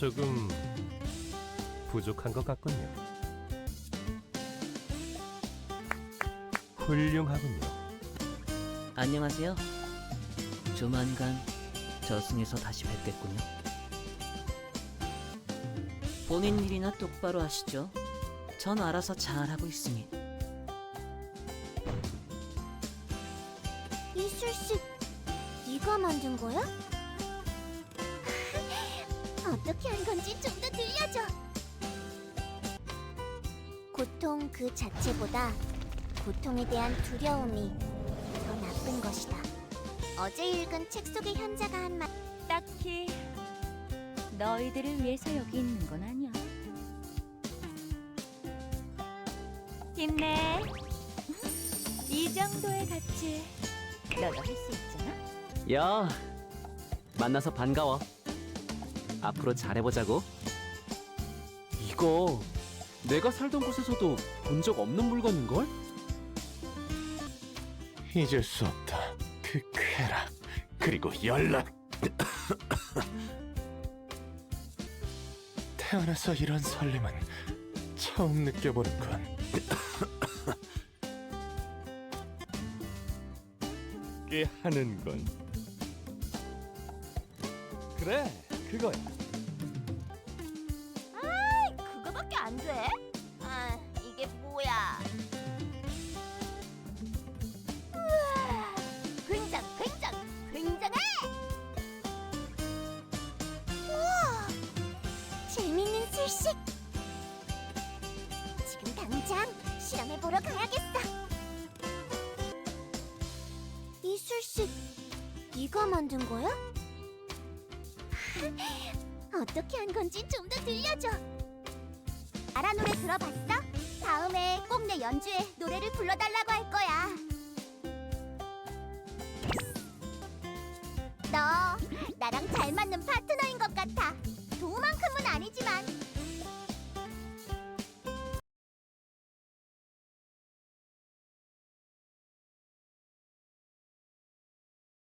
조금 부족한 것 같군요. 훌륭하군요. 안녕하세요. 조만간 저승에서 다시 뵙겠군요. 본인 일이나 똑바로 하시죠. 전 알아서 잘하고 있으니. 이술씨, 네가 만든 거야? 어떻게 한 건지 좀 더 들려줘. 고통 그 자체보다 고통에 대한 두려움이 더 나쁜 것이다. 어제 읽은 책 속의 현자가 한 말. 딱히 너희들을 위해서 여기 있는 건 아니야. 힘내. 이 정도의 가치 너도 할 수 있잖아. 야, 만나서 반가워. 앞으로 잘해보자고. 이거 내가 살던 곳에서도 본 적 없는 물건인걸? 잊을 수 없다. 그 쾌락 그리고 연락. 태어나서 이런 설렘은 처음 느껴보는군. 게 하는 건 그래 그거야. 그거밖에 안 돼? 아, 이게 뭐야? 우와, 굉장, 굉장, 굉장해! 우와, 재밌는 술식. 지금 당장 실험해보러 가야겠어. 이 술식 네가 만든 거야? 어떻게 한 건지 좀 더 들려줘. 아라 노래 들어봤어? 다음에 꼭 내 연주에 노래를 불러달라고 할 거야. 너 나랑 잘 맞는 같아.